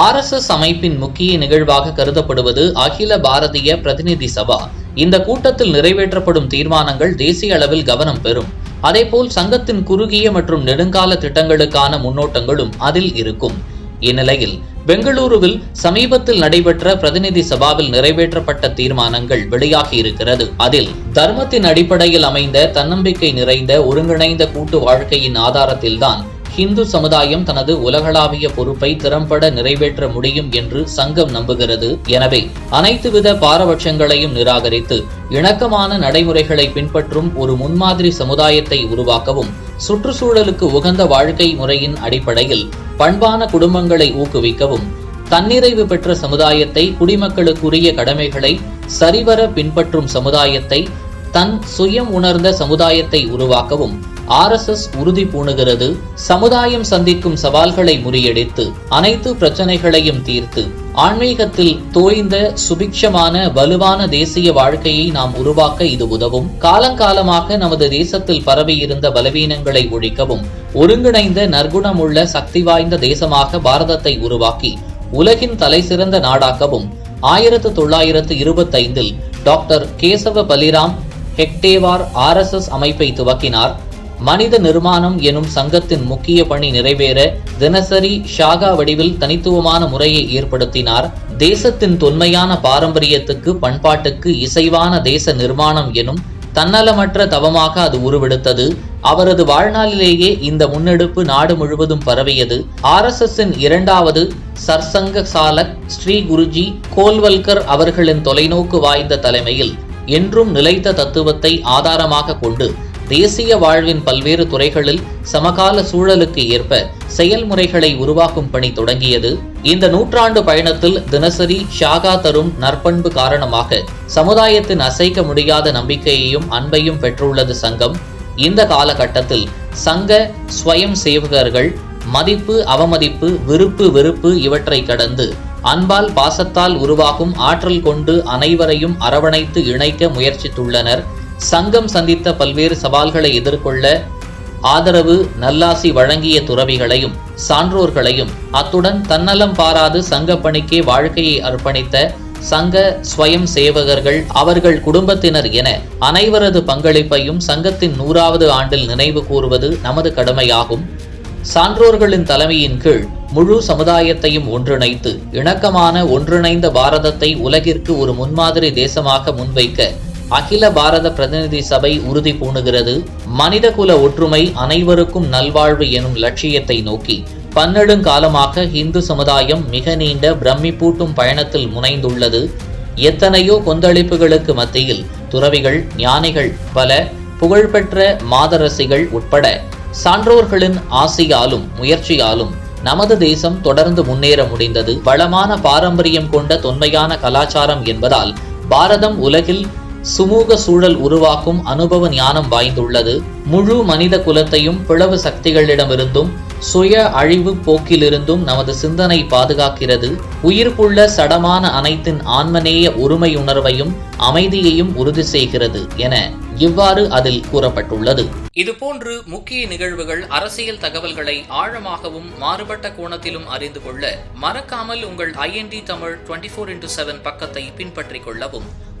RSS அமைப்பின் முக்கிய நிகழ்வாக கருதப்படுவது அகில பாரதிய பிரதிநிதி சபா. இந்த கூட்டத்தில் நிறைவேற்றப்படும் தீர்மானங்கள் தேசிய அளவில் கவனம் பெறும். அதேபோல் சங்கத்தின் குறுகிய மற்றும் நெடுங்கால திட்டங்களுக்கான முன்னோட்டங்களும் அதில் இருக்கும். இந்நிலையில் பெங்களூருவில் சமீபத்தில் நடைபெற்ற பிரதிநிதி சபாவில் நிறைவேற்றப்பட்ட தீர்மானங்கள் வெளியாகி இருக்கிறது. அதில் தர்மத்தின் அடிப்படையில் அமைந்த தன்னம்பிக்கை நிறைந்த ஒருங்கிணைந்த கூட்டு வாழ்க்கையின் ஆதாரத்தில்தான் ஹிந்து சமுதாயம் தனது உலகளாவிய பொறுப்பை திறம்பட நிறைவேற்ற முடியும் என்று சங்கம் நம்புகிறது. எனவே அனைத்து வித பாரபட்சங்களையும் நிராகரித்து இணக்கமான நடைமுறைகளை பின்பற்றும் ஒரு முன்மாதிரி சமுதாயத்தை உருவாக்கவும் சுற்றுச்சூழலுக்கு உகந்த வாழ்க்கை முறையின் அடிப்படையில் பண்பான குடும்பங்களை ஊக்குவிக்கவும் தன்னிறைவு பெற்ற சமுதாயத்தை குடிமக்களுக்குரிய கடமைகளை சரிவர பின்பற்றும் சமுதாயத்தை தன் சுயம் உணர்ந்த சமுதாயத்தை உருவாக்கவும் ஆர்எஸ்எஸ் உறுதி பூணுகிறது. சமுதாயம் சந்திக்கும் சவால்களை முறியடித்து அனைத்து பிரச்சனைகளையும் தீர்த்து ஆன்மீகத்தில் தோய்ந்த சுபிக்ஷமான வலுவான தேசிய வாழ்க்கையை நாம் உருவாக்க இது உதவும். காலங்காலமாக நமது தேசத்தில் பரவியிருந்த பலவீனங்களை ஒழிக்கவும் ஒருங்கிணைந்த நற்குணமுள்ள சக்தி வாய்ந்த தேசமாக பாரதத்தை உருவாக்கி உலகின் தலைசிறந்த நாடாக்கவும் ஆயிரத்து தொள்ளாயிரத்து இருபத்தைந்தில் டாக்டர் கேசவ பலிராம் ஹெக்டேவார் ஆர்எஸ்எஸ் அமைப்பை துவக்கினார். மனித நிர்மாணம் எனும் சங்கத்தின் முக்கிய பணி நிறைவேற தினசரி ஷாகா வடிவில் தனித்துவமான முறையை ஏற்படுத்தினார். தேசத்தின் தொன்மையான பாரம்பரியத்துக்கு பண்பாட்டுக்கு இசைவான தேச நிர்மாணம் எனும் தன்னலமற்ற தவமாக அது உருவெடுத்தது. அவரது வாழ்நாளிலேயே இந்த முன்னெடுப்பு நாடு முழுவதும் பரவியது. ஆர்எஸ்எஸ்ஸின் இரண்டாவது சர்சங்க சாலக் ஸ்ரீ குருஜி கோல்வல்கர் அவர்களின் தொலைநோக்கு வாய்ந்த தலைமையில் என்றும் நிலைத்த தத்துவத்தை ஆதாரமாக கொண்டு தேசிய வாழ்வின் பல்வேறு துறைகளில் சமகால சூழலுக்கு ஏற்ப செயல்முறைகளை உருவாக்கும் பணி தொடங்கியது. இந்த நூற்றாண்டு பயணத்தில் தினசரி ஷாகா தரும் நற்பண்பு காரணமாக சமுதாயத்தின் அசைக்க முடியாத நம்பிக்கையையும் அன்பையும் பெற்றுள்ளது சங்கம். இந்த காலகட்டத்தில் சங்க ஸ்வயம் சேவகர்கள் மதிப்பு அவமதிப்பு விருப்பு வெறுப்பு இவற்றை கடந்து அன்பால் பாசத்தால் உருவாகும் ஆற்றல் கொண்டு அனைவரையும் அரவணைத்து இணைக்க முயற்சித்துள்ளனர். சங்கம் சந்தித்த பல்வேறு சவால்களை எதிர்கொள்ள ஆதரவு நல்லாசி வழங்கிய துறவிகளையும் சான்றோர்களையும் அத்துடன் தன்னலம் பாராது சங்க பணிக்கே வாழ்க்கையை அர்ப்பணித்த சங்க ஸ்வயம் சேவகர்கள் அவர்கள் குடும்பத்தினர் என அனைவரது பங்களிப்பையும் சங்கத்தின் நூறாவது ஆண்டில் நினைவு கூறுவது நமது கடமையாகும். சான்றோர்களின் தலைமையின் கீழ் முழு சமுதாயத்தையும் ஒன்றிணைத்து இணக்கமான ஒன்றிணைந்த பாரதத்தை உலகிற்கு ஒரு முன்மாதிரி தேசமாக முன்வைக்க அகில பாரத பிரதிநிதி சபை உறுதி பூணுகிறது. மனிதகுல ஒற்றுமை அனைவருக்கும் நல்வாழ்வு எனும் லட்சியத்தை நோக்கி பன்னெடுங்காலமாக இந்து சமுதாயம் மிக நீண்ட பிரமிப்பூட்டும் பயணத்தில் முனைந்துள்ளது. எத்தனையோ கொந்தளிப்புகளுக்கு மத்தியில் துறவிகள் ஞானிகள் பல புகழ்பெற்ற மாதரசிகள் உட்பட சான்றோர்களின் ஆசையாலும் முயற்சியாலும் நமது தேசம் தொடர்ந்து முன்னேற முடிந்தது. வளமான பாரம்பரியம் கொண்ட தொன்மையான கலாச்சாரம் என்பதால் பாரதம் உலகில் சுமூக சூழல் உருவாக்கும் அனுபவ ஞானம் வாய்ந்துள்ளது. முழு மனித குலத்தையும் பிளவு சக்திகளிடமிருந்தும் சுய அழிவு போக்கிலிருந்தும் நமது சிந்தனை பாதுகாக்கிறது. உயிர்ப்புள்ள சடமான அனைத்தின் ஆன்மநேய உரிமையுணர்வையும் அமைதியையும் உறுதி செய்கிறது என இவ்வாறு அதில் கூறப்பட்டுள்ளது. இதுபோன்று முக்கிய நிகழ்வுகள் அரசியல் தகவல்களை ஆழமாகவும் மாறுபட்ட கோணத்திலும் அறிந்து கொள்ள மறக்காமல் உங்கள் IND Tamil twenty four into seven பக்கத்தை பின்பற்றிக் கொள்ளவும்.